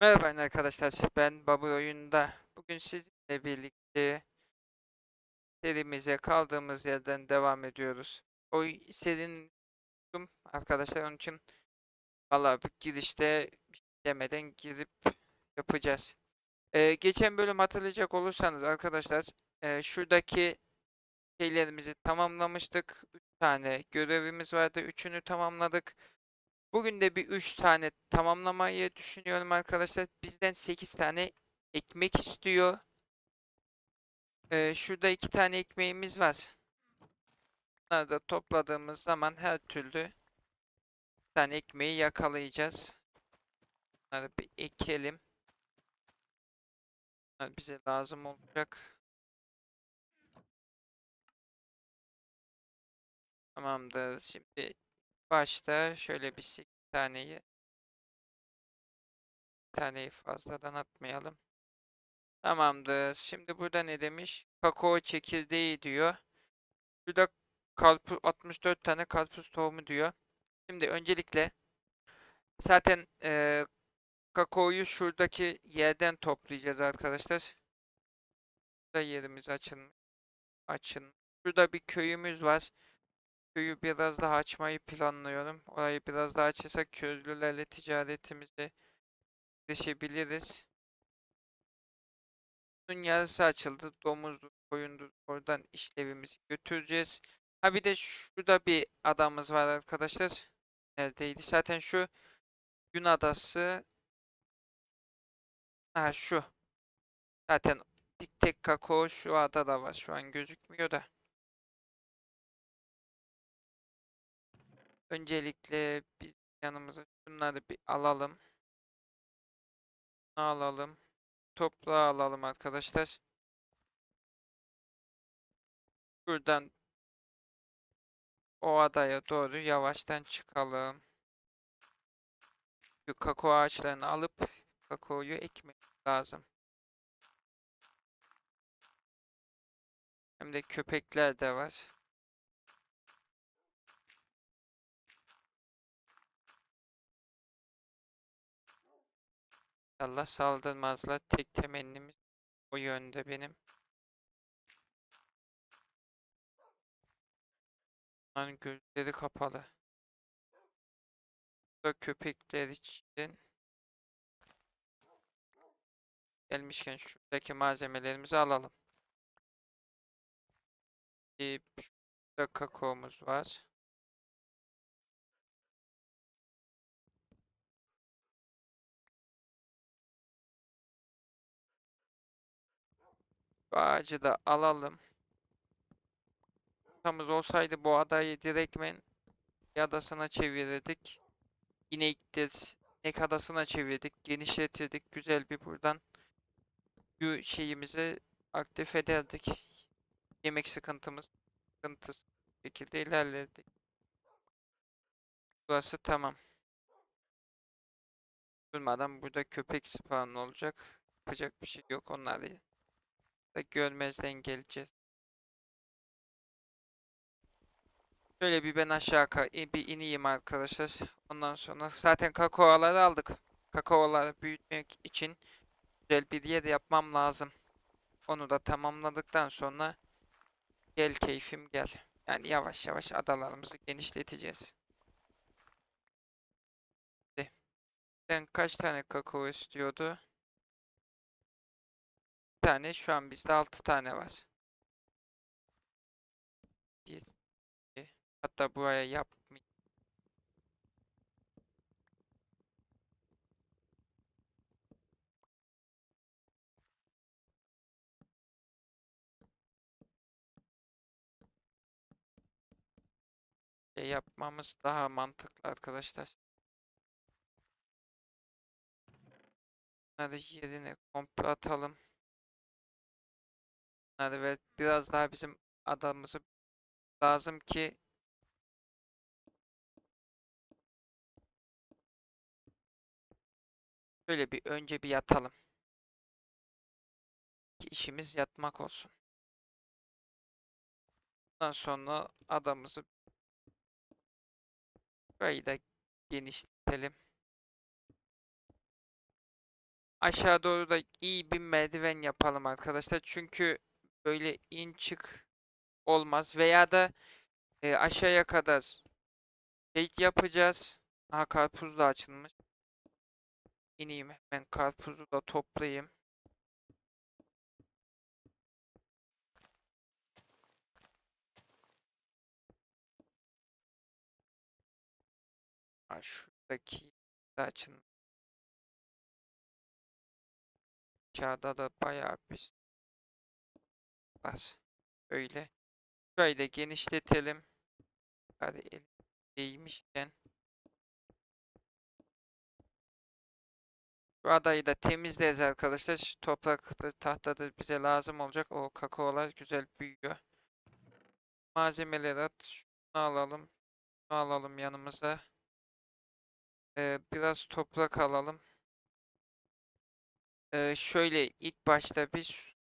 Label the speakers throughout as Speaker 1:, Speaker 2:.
Speaker 1: Merhaba arkadaşlar, ben Babur Oyun'da. Bugün sizinle birlikte serimize kaldığımız yerden devam ediyoruz. O serinin arkadaşlar onun için valla girişte şey demeden girip yapacağız. Ee, geçen bölüm hatırlayacak olursanız arkadaşlar e, şuradaki şeylerimizi tamamlamıştık. 3 tane görevimiz vardı. Üçünü tamamladık. Bugün de bir 3 tane tamamlamayı düşünüyorum arkadaşlar. Bizden 8 tane ekmek istiyor. Ee, şurada 2 tane ekmeğimiz var. Bunları da topladığımız zaman her türlü bir tane ekmeği yakalayacağız. Bunları bir ekelim. Bunlar bize lazım olacak. Tamamdır. Şimdi başta şöyle bir 8 taneyi taneyi fazladan atmayalım. Tamamdır. Şimdi burada ne demiş? Kakao çekirdeği diyor. Burada karpuz 64 tane karpuz tohumu diyor. Şimdi öncelikle zaten eee kakaoyu şuradaki yerden toplayacağız arkadaşlar. Burada yerimiz açın. Açın. Şurada bir köyümüz var. Köyü biraz daha açmayı planlıyorum. Orayı biraz daha açarsak köylülerle ticaretimizi gelişebiliriz. Bunun yarısı açıldı. Domuzdur, koyundur. Oradan işlevimizi götüreceğiz. Ha bir de şurada bir adamız var arkadaşlar. Neredeydi? Zaten şu Gün adası. Ha şu. Zaten bir tek kakao şu adada var. Şu an gözükmüyor da. Öncelikle biz yanımıza şunları bir alalım. Alalım. Toprağı alalım arkadaşlar. Buradan o adaya doğru yavaştan çıkalım. Şu kakao ağaçlarını alıp kakaoyu ekmek lazım. Hem de köpekler de var. Allah saldırmazlar. Tek temennimiz o yönde benim. Onların gözleri kapalı. Bu da köpekler için. Gelmişken şuradaki malzemelerimizi alalım. Bir şurada kakaomuz var. Ağacı da alalım. Tamız olsaydı bu adayı direktmen adasına çevirirdik. İnektir, inek adasına çevirdik, genişletirdik. Güzel bir buradan bu şeyimizi aktif ederdik. Yemek sıkıntımız sıkıntısı şekilde ilerledik. Burası tamam. Durmadan burada köpek spawn olacak. Yapacak bir şey yok. Onları da görmezden geleceğiz. Şöyle bir ben aşağı bir ineyim arkadaşlar. Ondan sonra zaten kakaoları aldık. Kakaoları büyütmek için güzel bir yer yapmam lazım. Onu da tamamladıktan sonra gel keyfim gel. Yani yavaş yavaş adalarımızı genişleteceğiz. Sen kaç tane kakao istiyordu? Tane. Şu an bizde 6 tane var. Hatta buraya yapmayayım. Şey yapmamız daha mantıklı arkadaşlar. Bunları yerine komple atalım. Ve biraz daha bizim adamımızı lazım ki Şöyle bir önce bir yatalım. Ki işimiz yatmak olsun. Ondan sonra adamımızı böyle de genişletelim. aşağı doğru da iyi bir merdiven yapalım arkadaşlar. Çünkü böyle in çık olmaz. Veya da e, aşağıya kadar şey yapacağız. Aha karpuz da açılmış. İneyim hemen karpuzu da toplayayım. Ha, şuradaki de açılmış. Aşağıda da bayağı bir var. Öyle. Şöyle genişletelim. Hadi el değmişken. Bu adayı da temizleriz arkadaşlar. Şu Toprak da tahta da bize lazım olacak. O kakaolar güzel büyüyor. Malzemeleri at. Şunu alalım. Şunu alalım yanımıza. Ee, biraz toprak alalım. Ee, şöyle ilk başta bir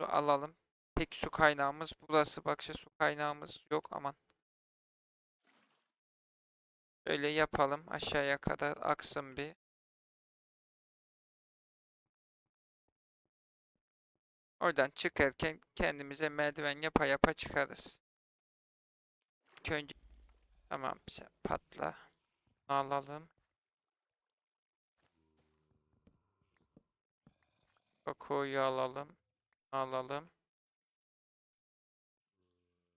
Speaker 1: su alalım. Tek su kaynağımız burası. Bakça su kaynağımız yok aman. Şöyle yapalım. Aşağıya kadar aksın bir. Oradan çıkarken kendimize merdiven yapa yapa çıkarız. İlk önce tamam sen patla. Alalım. Kakaoyu alalım. Alalım.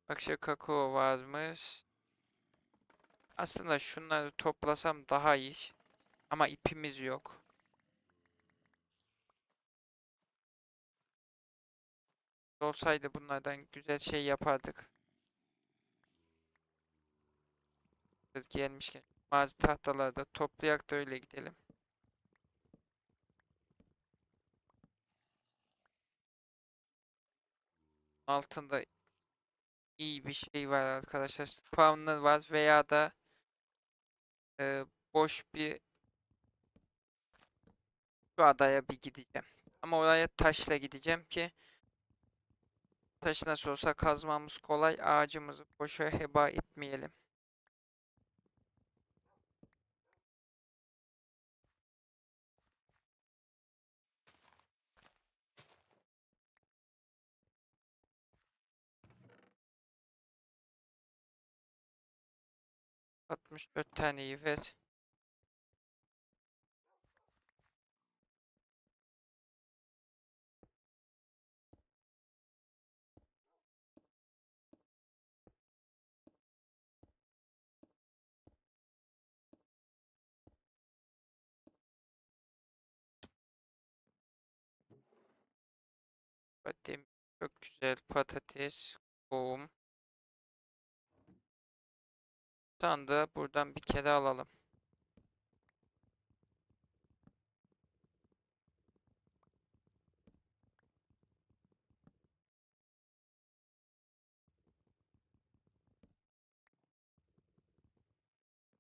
Speaker 1: Bak kakao varmış. Aslında şunları toplasam daha iyi. Ama ipimiz yok. Olsaydı bunlardan güzel şey yapardık. Biz gelmişken bazı tahtaları da toplayak da öyle gidelim. Altında iyi bir şey var arkadaşlar. Spawner var veya da e, boş bir şu adaya bir gideceğim. Ama oraya taşla gideceğim ki taş nasıl olsa kazmamız kolay. Ağacımızı boşa heba etmeyelim. Altmış dört taneyi ver. Badem çok güzel patates, tohum. Sandığı buradan bir kere alalım.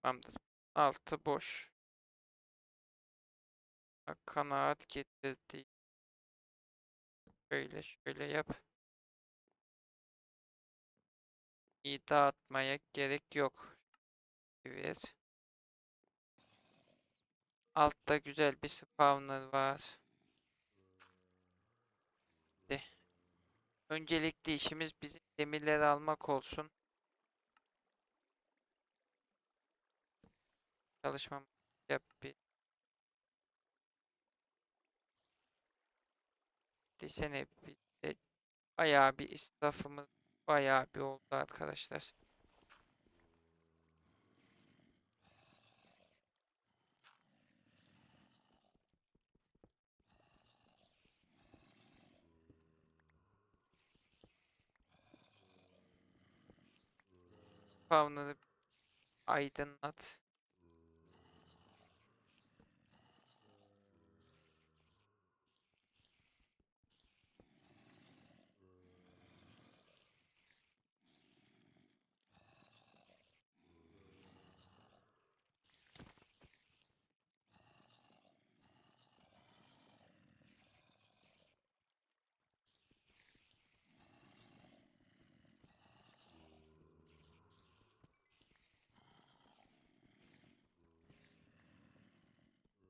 Speaker 1: Tamamdır. Altı boş. Kanaat getirdi. Şöyle şöyle yap. İyi dağıtmaya gerek yok. Evet. Altta güzel bir spawner var. De. Öncelikli işimiz bizim demirleri almak olsun. Çalışmam yap bir. Desene bir de bayağı bir israfımız bayağı bir oldu arkadaşlar. Found I did not.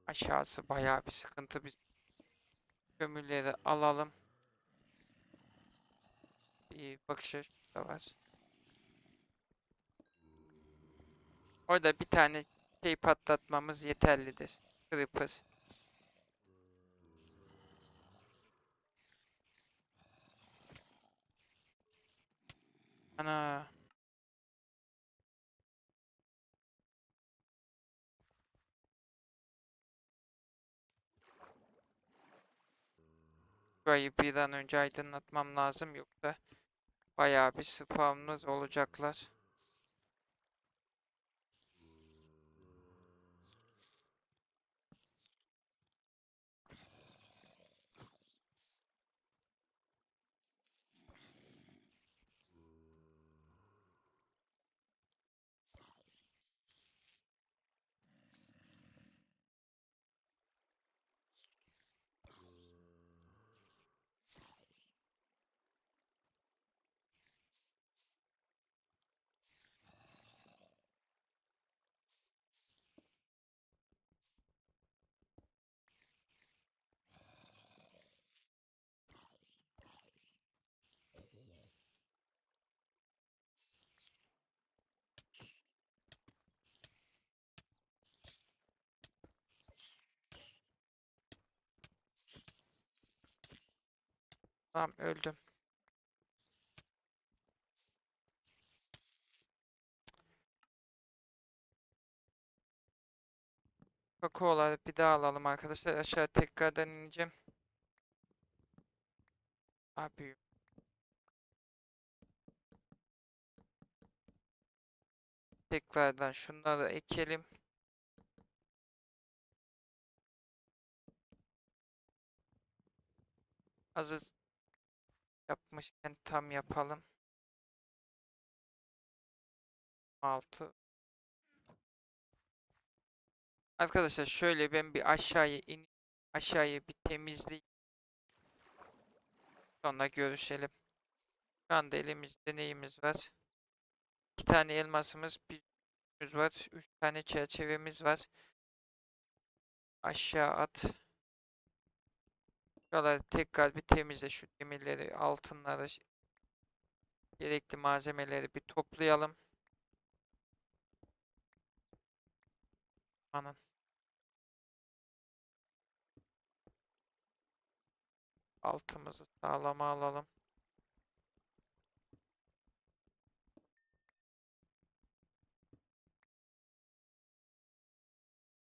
Speaker 1: Aşağısı bayağı bir sıkıntı. Biz kömürleri alalım. Bir bakış da var. Orada bir tane şey patlatmamız yeterlidir. Creeper. Ana. Burayı bir an önce aydınlatmam lazım yoksa bayağı bir spamımız olacaklar. Tamam öldüm. Kakaoları bir daha alalım arkadaşlar. Aşağı tekrardan ineceğim. Abi. Tekrardan şunları ekelim. Hazır yapmışken tam yapalım. 6 Arkadaşlar şöyle ben bir aşağıya in aşağıya bir temizleyeyim. Sonra görüşelim. Şu anda elimizde neyimiz var? İki tane elmasımız, bir var, üç tane çerçevemiz var. Aşağı at. Şuraları tekrar bir temizle şu demirleri, altınları, gerekli malzemeleri bir toplayalım. Aman. Altımızı sağlama alalım.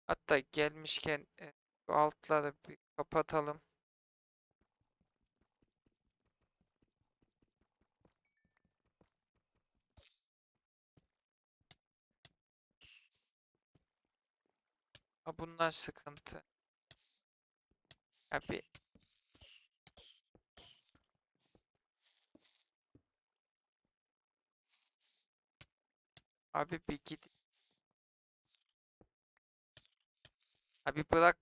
Speaker 1: Hatta gelmişken e, şu altları bir kapatalım. Ha bunlar sıkıntı. Abi Abi bir git. Abi bırak.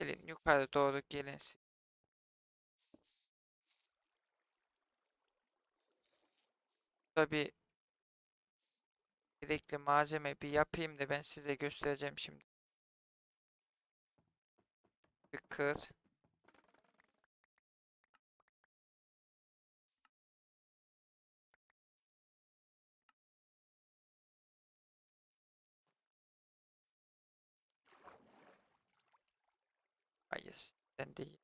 Speaker 1: Gelin yukarı doğru gelin. Burada bir gerekli malzeme bir yapayım da ben size göstereceğim şimdi. Bir kır. Hayır, ben değil.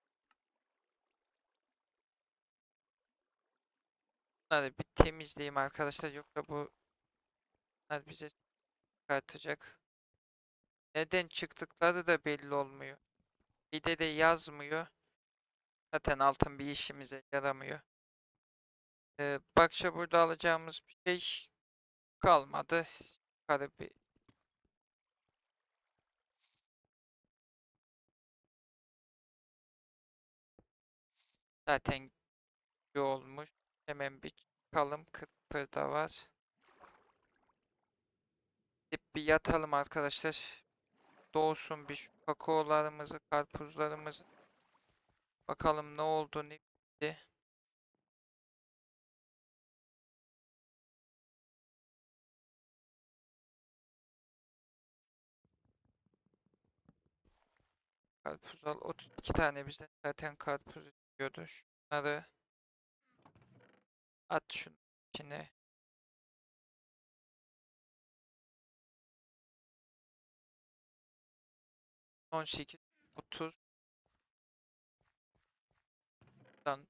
Speaker 1: Bunları bir temizleyeyim arkadaşlar yoksa bu bunlar bize çıkartacak. Neden çıktıkları da belli olmuyor. Bir de de yazmıyor. Zaten altın bir işimize yaramıyor. Ee, bakça burada alacağımız bir şey kalmadı. Yukarı bir zaten olmuş. Hemen bir çıkalım. Kırpır da var. Gidip bir yatalım arkadaşlar. Doğsun bir kakaolarımızı, karpuzlarımızı. Bakalım ne oldu, ne bitti. Karpuz al. 32 tane bizden zaten karpuz istiyordu. Şunları at şunun içine. On sekiz, otuz. Dan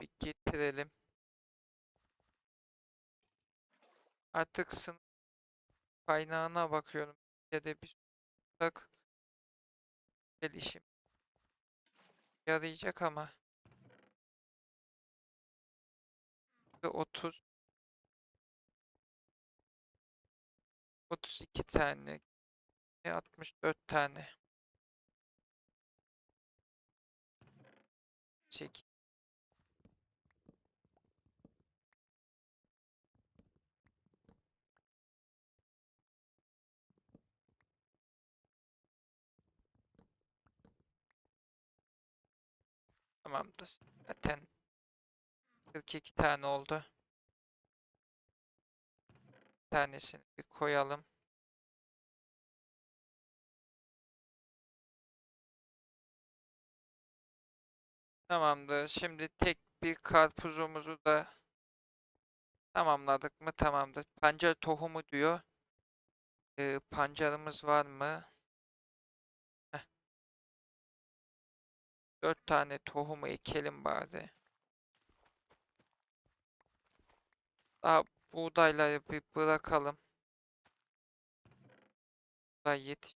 Speaker 1: bir getirelim. Artık sınıf kaynağına bakıyorum. Ya da bir tak gelişim yarayacak ama 30 32 tane e, 64 tane 8 Tamamdır. Zaten 42 tane oldu. Bir tanesini bir koyalım. Tamamdır. Şimdi tek bir karpuzumuzu da tamamladık mı? Tamamdır. Pancar tohumu diyor. Ee, pancarımız var mı? Heh. 4 tane tohumu ekelim bari. Daha buğdayları bir bırakalım. Buğday yetiş.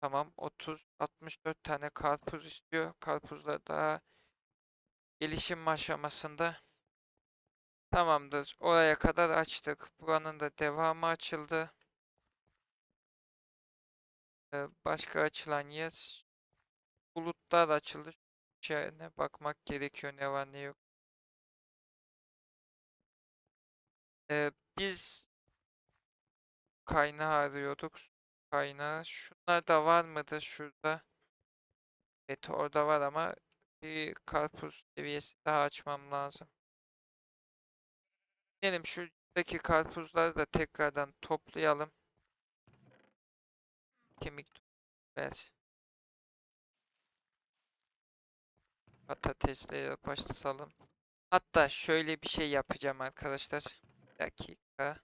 Speaker 1: Tamam 30 64 tane karpuz istiyor. Karpuzlar daha gelişim aşamasında. Tamamdır. Oraya kadar açtık. Buranın da devamı açıldı. Ee, başka açılan yer bulutlar açıldı. Şeyine bakmak gerekiyor ne var ne yok. Ee, biz kaynağı arıyorduk. Kaynağı. Şunlar da var mıdır şurada? Evet orada var ama bir karpuz seviyesi daha açmam lazım. Gelin şuradaki karpuzları da tekrardan toplayalım. Kemik ver. Patatesleri başlatalım. Hatta şöyle bir şey yapacağım arkadaşlar. Dakika.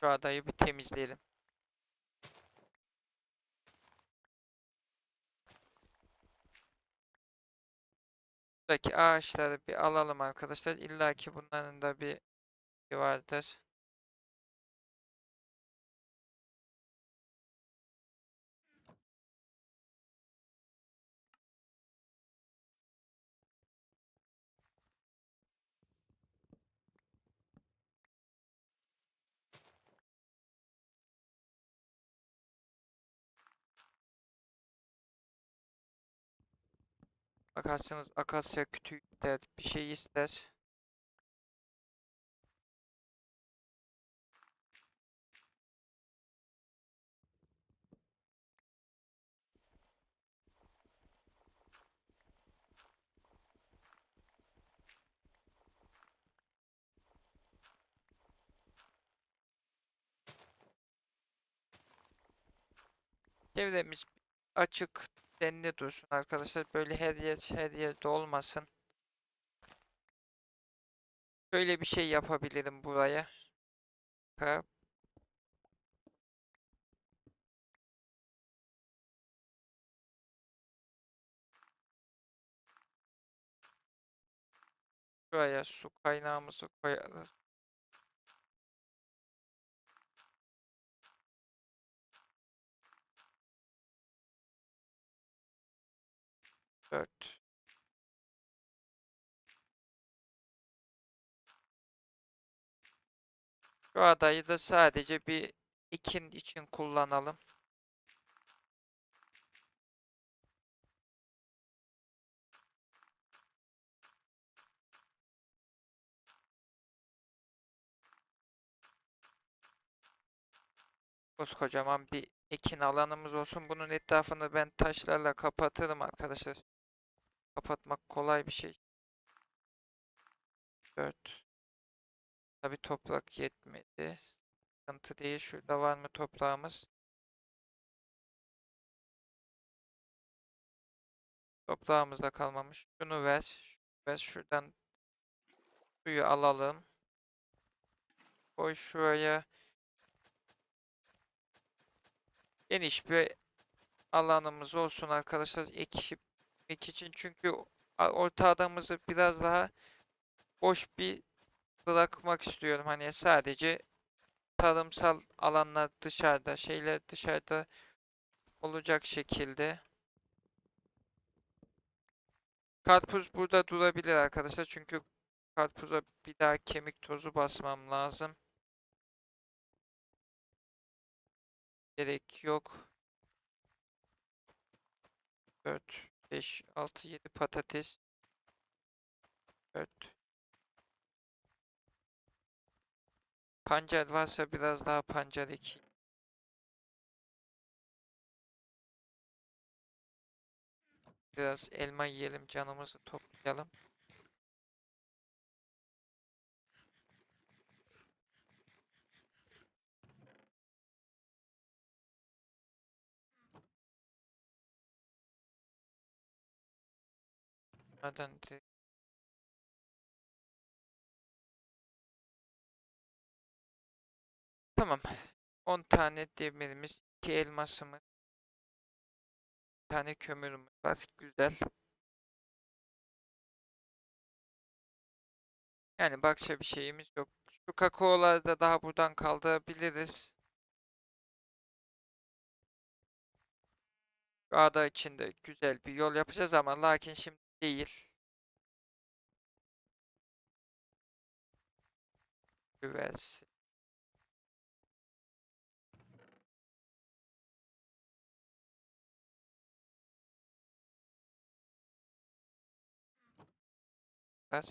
Speaker 1: Şu adayı bir temizleyelim. Buradaki ağaçları bir alalım arkadaşlar. İlla ki bunların da bir vardır. Bakarsınız akasya kütüğü der, bir şey ister. Çevremiz açık, denli dursun arkadaşlar. Böyle her yer her yerde olmasın. Böyle bir şey yapabilirim buraya. Ha, Buraya su kaynağımızı koyarız. Dört. Şu adayı da sadece bir ekin için kullanalım. koskocaman bir ekin alanımız olsun. Bunun etrafını ben taşlarla kapatırım arkadaşlar. Kapatmak kolay bir şey. 4. Tabi toprak yetmedi. Sıkıntı değil. Şurada var mı toprağımız? Toprağımız da kalmamış. Şunu ver. şunu. Şuradan suyu alalım. Koy şuraya. Geniş bir alanımız olsun arkadaşlar. Ekip ek için çünkü orta adamımızı biraz daha boş bir bırakmak istiyorum. Hani sadece tarımsal alanlar dışarıda, şeyler dışarıda olacak şekilde. Karpuz burada durabilir arkadaşlar. Çünkü karpuza bir daha kemik tozu basmam lazım. Gerek yok. 4, 5, 6, 7 patates. 4. Pancar varsa biraz daha pancar ekeyim. Biraz elma yiyelim, canımızı toplayalım. Direkt- Tamam. 10 tane demirimiz, 2 elmasımız, bir tane kömürümüz var. Güzel. Yani başka bir şeyimiz yok. Şu kakaoları da daha buradan kaldırabiliriz. Şu ada içinde güzel bir yol yapacağız ama lakin şimdi değil. Güversin. Bas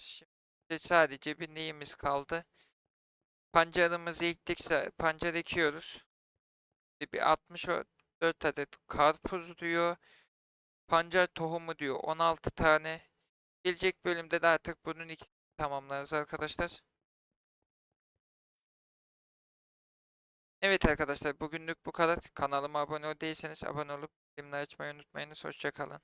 Speaker 1: şimdi sadece bir neyimiz kaldı? Pancarımızı ektikse pancar ekiyoruz. Bir 64 adet karpuz diyor. Pancar tohumu diyor 16 tane. Gelecek bölümde de artık bunun ikisini tamamlarız arkadaşlar. Evet arkadaşlar bugünlük bu kadar. Kanalıma abone değilseniz abone olup bildirimleri açmayı unutmayınız. Hoşçakalın.